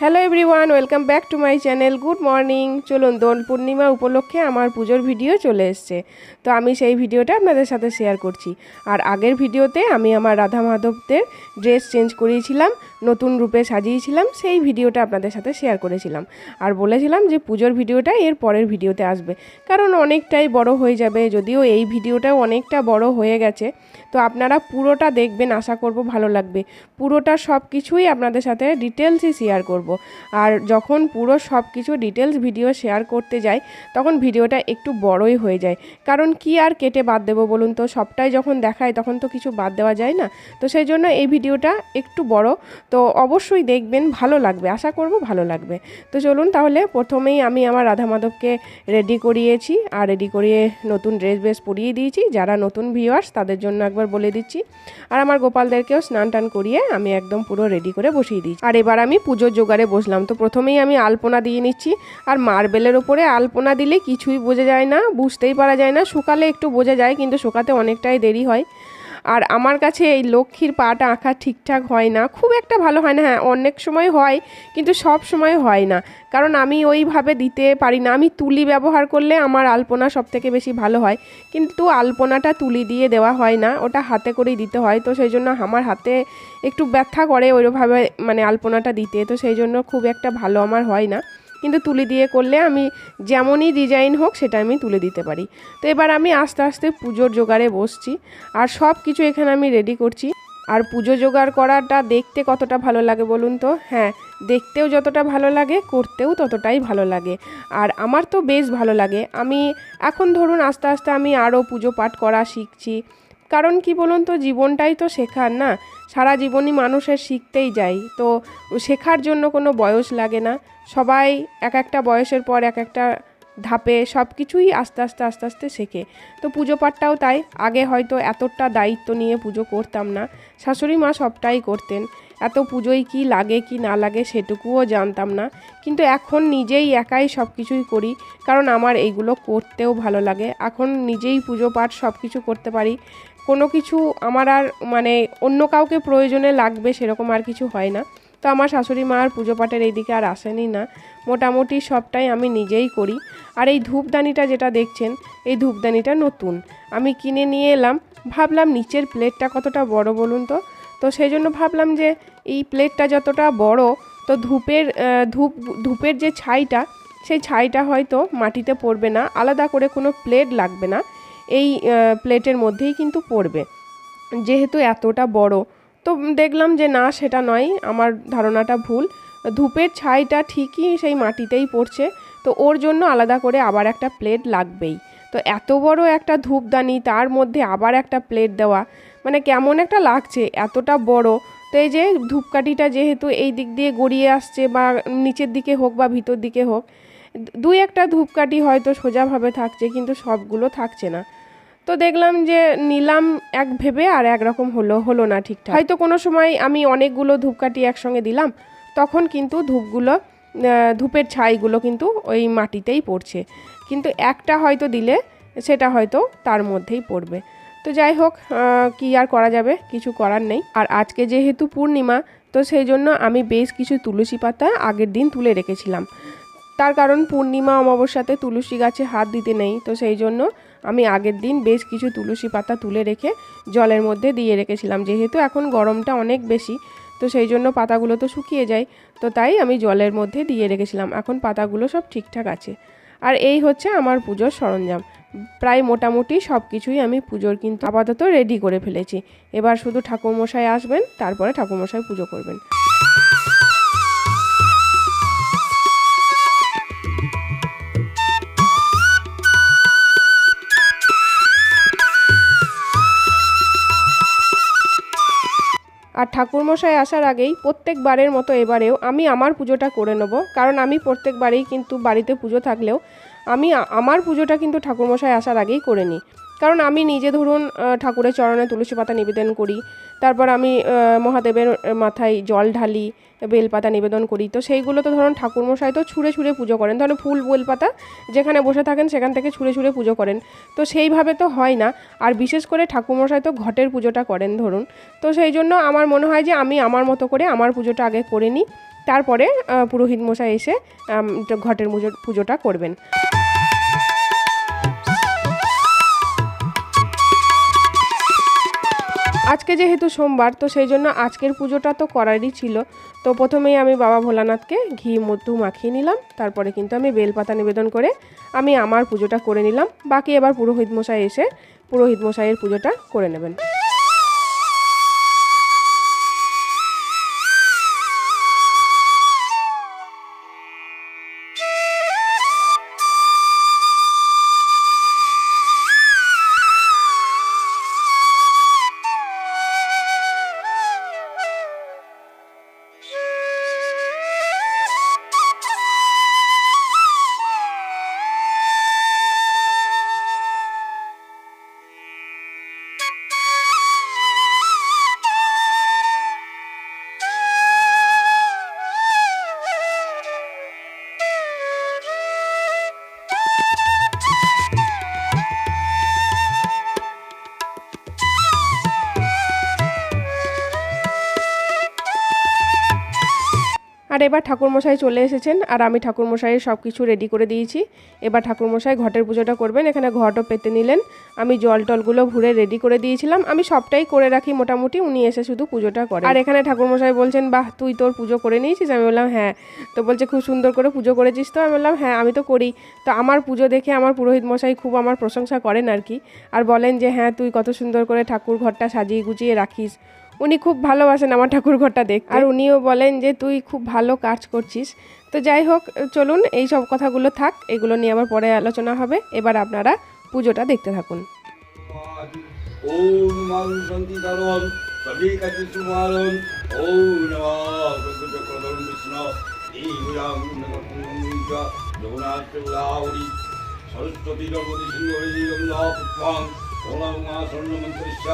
Hello everyone welcome back to my channel good morning চলুন, দোল পূর্ণিমা উপলক্ষে আমার পুজোর ভিডিও চলে এসছে। তো আমি সেই ভিডিওটা আপনাদের সাথে শেয়ার করছি। আর আগের ভিডিওতে আমি আমার রাধা মাধবদের ড্রেস চেঞ্জ করিয়েছিলাম, নতুন রূপে সাজিয়েছিলাম, সেই ভিডিওটা আপনাদের সাথে শেয়ার করেছিলাম। আর বলেছিলাম যে পুজোর ভিডিওটা এর পরের ভিডিওতে আসবে। কারণ অনেকটাই বড় হয়ে যাবে, যদিও এই ভিডিওটাও অনেকটা বড় হয়ে গেছে। তো আপনারা পুরোটা দেখবেন, আশা করব ভালো লাগবে। পুরোটা সব কিছুই আপনাদের সাথে ডিটেলসই শেয়ার করব। আর যখন পুরো সব কিছু ডিটেলস ভিডিও শেয়ার করতে যাই, তখন ভিডিওটা একটু বড়ই হয়ে যায়। কারণ কি আর কেটে বাদ দেবো বলুন তো? সবটাই যখন দেখায় তখন তো কিছু বাদ দেওয়া যায় না। তো সেই জন্য এই ভিডিওটা একটু বড়। তো অবশ্যই দেখবেন, ভালো লাগবে। আশা করব ভালো লাগবে। তো চলুন তাহলে, প্রথমেই আমি আমার রাধা মাধবকে রেডি করিয়েছি। আর রেডি করিয়ে নতুন ড্রেস বেস পরিয়ে দিয়েছি। যারা নতুন ভিউয়ার্স তাদের জন্য একবার বলে দিচ্ছি। আর আমার গোপালদেরকেও স্নান টান করিয়ে আমি একদম পুরো রেডি করে বসিয়ে দিয়েছি। আর এবার আমি পুজোর জোগাড়ে বসলাম। তো প্রথমেই আমি আলপনা দিয়ে নিচ্ছি। আর মার্বেলের ওপরে আলপনা দিলে কিছুই বোঝা যায় না, বুঝতেই পারা যায় না। শুকালে একটু বোঝা যায়, কিন্তু শুকাতে অনেকটাই দেরি হয়। আর আমার কাছে এই লক্ষ্মীর পাটা আঁকা ঠিকঠাক হয় না। খুব একটা ভালো হয় না হ্যাঁ অনেক সময় হয়, কিন্তু সব সময় হয় না। কারণ আমি ওইভাবে দিতে পারি না। আমি তুলি ব্যবহার করলে আমার আলপনা সব থেকে বেশি ভালো হয়। কিন্তু আলপনাটা তুলি দিয়ে দেওয়া হয় না, ওটা হাতে করেই দিতে হয়। তো সেই জন্য আমার হাতে একটু ব্যথা করে ওইভাবে মানে আলপনাটা দিতে। তো সেই জন্য খুব একটা ভালো আমার হয় না। কিন্তু তুলি দিয়ে করলে আমি যেমনই ডিজাইন হোক সেটা আমি তুলে দিতে পারি। তো এবার আমি আস্তে আস্তে পুজোর জোগাড়ে বসছি আর সব কিছু এখানে আমি রেডি করছি। আর পুজো জোগাড় করাটা দেখতে কতটা ভালো লাগে বলুন তো? হ্যাঁ দেখতেও যতটা ভালো লাগে, করতেও ততটাই ভালো লাগে। আর আমার তো বেশ ভালো লাগে। আমি এখন ধরুন আস্তে আস্তে আমি আরও পুজো পাঠ করা শিখছি। কারণ কি বলুন তো, জীবনটাই তো শেখার না? সারা জীবনই মানুষের শিখতেই যায়। তো শেখার জন্য কোনো বয়স লাগে না। সবাই এক একটা বয়সের পর এক একটা ধাপে সব কিছুই আস্তে আস্তে আস্তে আস্তে শেখে। তো পুজো পাঠটাও তাই। আগে হয়তো এতটা দায়িত্ব নিয়ে পুজো করতাম না। শাশুড়ি মা সবটাই করতেন। এত পুজোয় কি লাগে কি না লাগে সেটুকুও জানতাম না। কিন্তু এখন নিজেই একাই সব কিছুই করি। কারণ আমার এইগুলো করতেও ভালো লাগে। এখন নিজেই পুজো পাঠ সব কিছু করতে পারি। কোনো কিছু আমার আর মানে অন্য কাউকে প্রয়োজনে লাগবে সেরকম আর কিছু হয় না। তো আমার শাশুড়ি মা আর পুজো পাঠের এইদিকে আর আসেনি না। মোটামুটি সবটাই আমি নিজেই করি। আর এই ধূপদানিটা যেটা দেখছেন, এই ধূপদানিটা নতুন। আমি কিনে নিয়ে এলাম। ভাবলাম নিচের প্লেটটা কতটা বড় বলুন তো? তো সেই জন্য ভাবলাম যে এই প্লেটটা যতটা বড়, তো ধূপের ধূপ, ধূপের যে ছাইটা, সেই ছাইটা হয়তো মাটিতে পড়বে না। আলাদা করে কোনো প্লেট লাগবে না। এই প্লেটের মধ্যেই কিন্তু পড়বে। যেহেতু এতটা বড় তো দেখলাম যে না, সেটা নয়, আমার ধারণাটা ভুল। ধূপের ছাইটা ঠিকই সেই মাটিতেই পড়ছে, তো ওর জন্য আলাদা করে আবার একটা প্লেট লাগবেই। তো এত বড় একটা ধূপদানি, তার মধ্যে আবার একটা প্লেট দেওয়া মানে কেমন একটা লাগছে, এতটা বড়। তো এই যে ধূপকাঠিটা যেহেতু এই দিক দিয়ে গড়িয়ে আসছে, বা নিচের দিকে হোক বা ভিতর দিকে হোক দুই একটা ধূপকাঠি হয়তো সোজাভাবে থাকছে, কিন্তু সবগুলো থাকছে না। তো দেখলাম যে নিলাম এক ভেবে আর একরকম হলো হলো না ঠিকঠাক। হয়তো কোনো সময় আমি অনেকগুলো ধূপকাঠি একসঙ্গে দিলাম, তখন কিন্তু ধূপগুলো ধূপের ছাইগুলো কিন্তু ওই মাটিতেই পড়ছে। কিন্তু একটা হয়তো দিলে, সেটা হয়তো তার মধ্যেই পড়বে। তো যাই হোক কি আর করা যাবে? কিছু করার নেই। আর আজকে যেহেতু পূর্ণিমা, তো সেই জন্য আমি বেশ কিছু তুলসী পাতা আগের দিন তুলে রেখেছিলাম। তার কারণ পূর্ণিমা অমাবস্যাতে তুলসী গাছে হাত দিতে নেই, তো সেই জন্য আমি আগের দিন বেশ কিছু তুলসী পাতা তুলে রেখে জলের মধ্যে দিয়ে রেখেছিলাম। যেহেতু এখন গরমটা অনেক বেশি, তো সেই জন্য পাতাগুলো তো শুকিয়ে যায়, তো তাই আমি জলের মধ্যে দিয়ে রেখেছিলাম। এখন পাতাগুলো সব ঠিকঠাক আছে। আর এই হচ্ছে আমার পুজোর সরঞ্জাম। প্রায় মোটামুটি সব কিছুই আমি পুজোর কিন্তু আপাতত রেডি করে ফেলেছি। এবার শুধু ঠাকুরমশাই আসবেন, তারপরে ঠাকুরমশাই পুজো করবেন। আর ঠাকুরমশাই আসার আগেই প্রত্যেকবারের মতো এবারেও আমি আমার পুজোটা করে নেব। কারণ আমি প্রত্যেকবারেই কিন্তু বাড়িতে পুজো থাকলেও আমি আমার পুজোটা কিন্তু ঠাকুরমশাই আসার আগেই করে নিই। কারণ আমি নিজে ধরুন ঠাকুরের চরণে তুলসী পাতা নিবেদন করি, তারপর আমি মহাদেবের মাথায় জল ঢালি বেলপাতা নিবেদন করি। তো সেইগুলো তো ধরুন ঠাকুরমশাই তো ছুঁড়ে ছুঁড়ে পুজো করেন। ধরুন ফুল বেলপাতা যেখানে বসে থাকেন সেখান থেকে ছুঁড়ে ছুঁড়ে পুজো করেন। তো সেইভাবে তো হয় না। আর বিশেষ করে ঠাকুরমশাই তো ঘটের পুজোটা করেন ধরুন। তো সেই জন্য আমার মনে হয় যে আমি আমার মতো করে আমার পুজোটা আগে করে নিই। তারপরে পুরোহিত মশাই এসে ঘটের পুজো- পুজোটা করবেন। আজকে যেহেতু সোমবার, তো সেই জন্য আজকের পুজোটা তো করারই ছিল। তো প্রথমেই আমি বাবা ভোলানাথকে ঘি, মধু মাখিয়ে নিলাম। তারপরে কিন্তু আমি বেলপাতা নিবেদন করে আমি আমার পুজোটা করে নিলাম। বাকি এবার পুরোহিত মশাই এসে পুরোহিত মশাইয়ের পুজোটা করে নেবেন। এবার ঠাকুরমশাই চলে এসেছেন আর আমি ঠাকুরমশাইয়ের সব কিছু রেডি করে দিয়েছি। এবার ঠাকুরমশাই ঘটের পুজোটা করবেন। এখানে ঘটও পেতে নিলেন। আমি জল টলগুলো ভরে রেডি করে দিয়েছিলাম। আমি সবটাই করে রাখি মোটামুটি। উনি এসে শুধু পুজোটা করেন। আর এখানে ঠাকুরমশাই বলছেন, বাহ, তুই তোর পুজো করে নিয়েছিস? আমি বললাম হ্যাঁ। তো বলছে, খুব সুন্দর করে পুজো করেছিস তো? আমি বললাম হ্যাঁ আমি তো করি। তো আমার পুজো দেখে আমার পুরোহিত মশাই খুব আমার প্রশংসা করেন আর কি। আর বলেন যে হ্যাঁ তুই কত সুন্দর করে ঠাকুর ঘরটা সাজিয়ে গুছিয়ে রাখিস। উনি খুব ভালোবাসেন আমার ঠাকুর ঘরটা দেখতে। আর উনিও বলেন যে তুই খুব ভালো কাজ করছিস। তো যাই হোক চলুন এই সব কথাগুলো থাক এগুলো নিয়ে আবার পরে আলোচনা হবে। এবার আপনারা পুজোটা দেখতে থাকুন। ওম নমঃ শান্তি দারণ সবে কাছে সুমারণ। ওম নমঃ চক্রধরণ বিষ্ণু। দীর্ঘাং নমঃ জগন্নাথ লাউরি সরস্বতী গঙ্গা ওলাং স্বর্ণ মরিষ্ঠ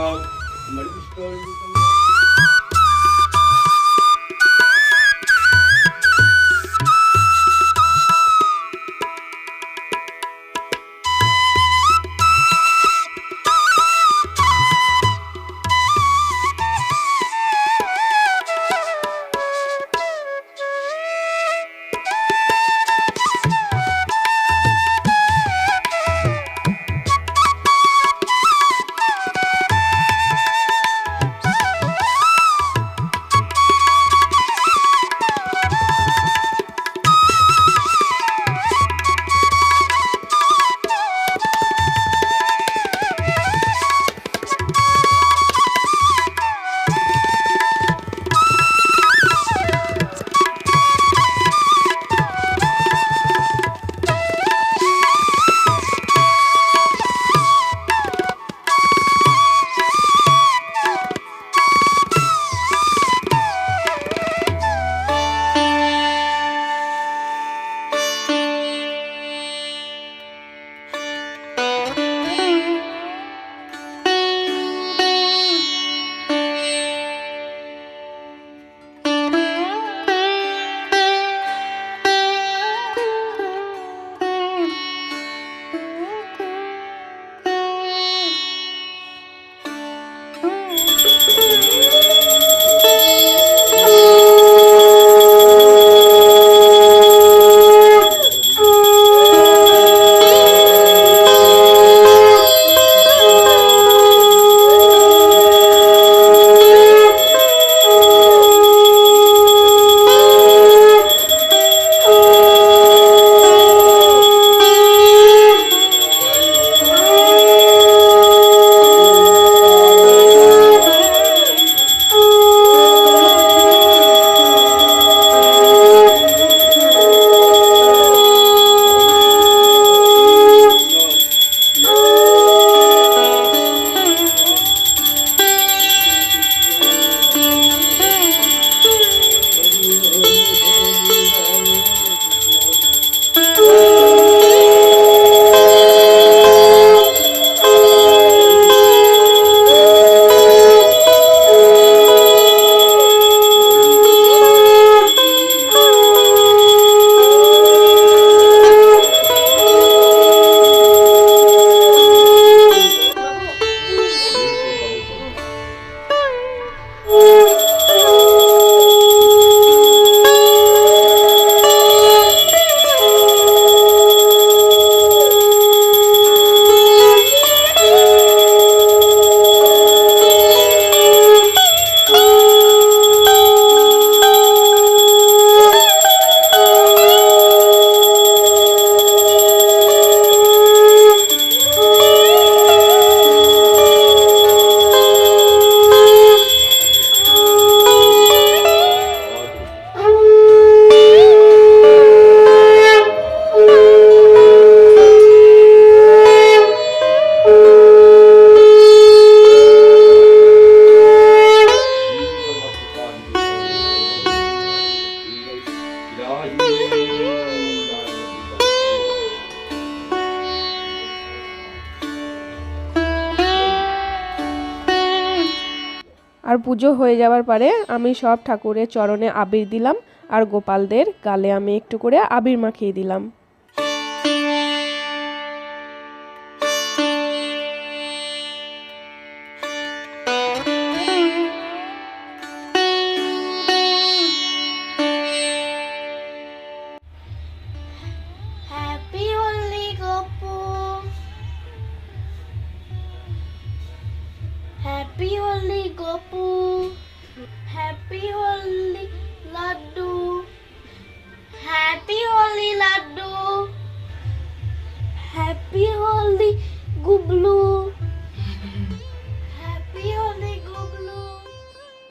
আর পুজো হয়ে যাওয়ার পরে আমি সব ঠাকুরের চরণে আবির দিলাম আর গোপালদের গালে আমি একটু করে আবির মাখিয়ে দিলাম। Happy Holi Laddu. Happy Holi, Laddu. Happy Holi, Gublu. Happy Holi, Gublu.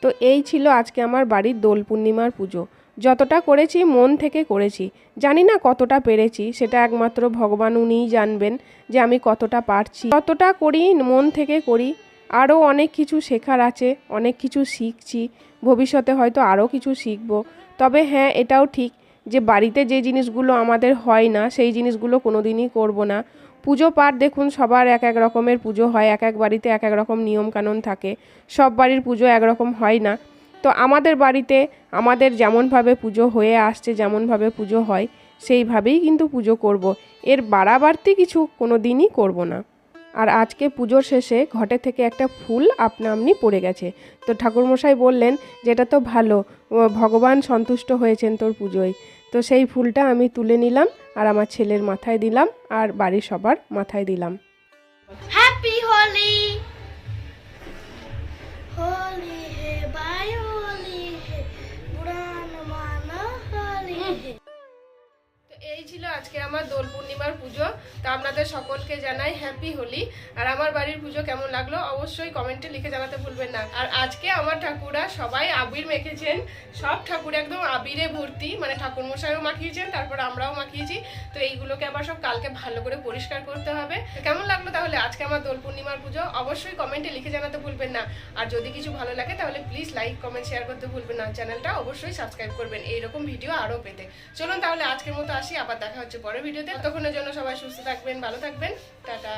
তো এই ছিল আজকে আমার বাড়ির দোল পূর্ণিমার পুজো যতটা করেছি, মন থেকে করেছি জানি না কতটা পেরেছি, সেটা একমাত্র ভগবান উনিই জানবেন যে আমি কতটা পারছি কতটা করি, মন থেকে করি আরও অনেক কিছু শেখার আছে, অনেক কিছু শিখছি, ভবিষ্যতে হয়তো আরও কিছু শিখব। তবে হ্যাঁ এটাও ঠিক যে বাড়িতে যে জিনিসগুলো আমাদের হয় না, সেই জিনিসগুলো কোনো দিনই করব না। পুজো পাঠ দেখুন, সবার এক এক রকমের পুজো হয়, এক এক বাড়িতে এক এক রকম নিয়মকানুন থাকে। সব বাড়ির পুজো একরকম হয় না। তো আমাদের বাড়িতে আমাদের যেমনভাবে পুজো হয়ে আসছে, যেমনভাবে পুজো হয়, সেইভাবেই কিন্তু পুজো করব। এর বাড়াবাড়তি কিছু কোনো দিনই করব না। আর আজকে পুজোর শেষে ঘটে থেকে একটা ফুল আপনা আপনি পড়ে গেছে। তো ঠাকুরমশাই বললেন, যেটা তো ভালো ভগবান সন্তুষ্ট হয়েছেন তোর পুজোয়। তো সেই ফুলটা আমি তুলে নিলাম আর আমার ছেলের মাথায় দিলাম আর বাড়ির সবার মাথায় দিলাম। হ্যাপি হোলি Holi ছিল আজকে আমার দোল পূর্ণিমার পুজো, তো আপনাদের সকলকে জানাই হ্যাপি হোলি আর আমার বাড়ির পুজো কেমন লাগল অবশ্যই কমেন্টে লিখে জানাতে ভুলবেন না। আর আজকে আমার ঠাকুরা সবাই আবির মেখেছেন, সব ঠাকুর একদম আবিরে ভর্তি মানে ঠাকুর মশাইও মাখিয়েছেন, তারপর আমরাও মাখিয়েছি। তো এইগুলোকে আবার সব কালকে ভালো করে পরিষ্কার করতে হবে। কেমন লাগল তাহলে আজকে আমার দোল পূর্ণিমার পুজো? অবশ্যই কমেন্টে লিখে জানাতে ভুলবেন না। আর যদি কিছু ভালো লাগে তাহলে প্লিজ লাইক কমেন্ট শেয়ার করতে ভুলবেন না। চ্যানেলটা অবশ্যই সাবস্ক্রাইব করবেন। এইরকম ভিডিও আরও পেতে। চলুন তাহলে আজকের মতো আসি। আবার দেখা হচ্ছে পরের ভিডিওতে। তখনের জন্য সবাই সুস্থ থাকবেন ভালো থাকবেন। টাটা।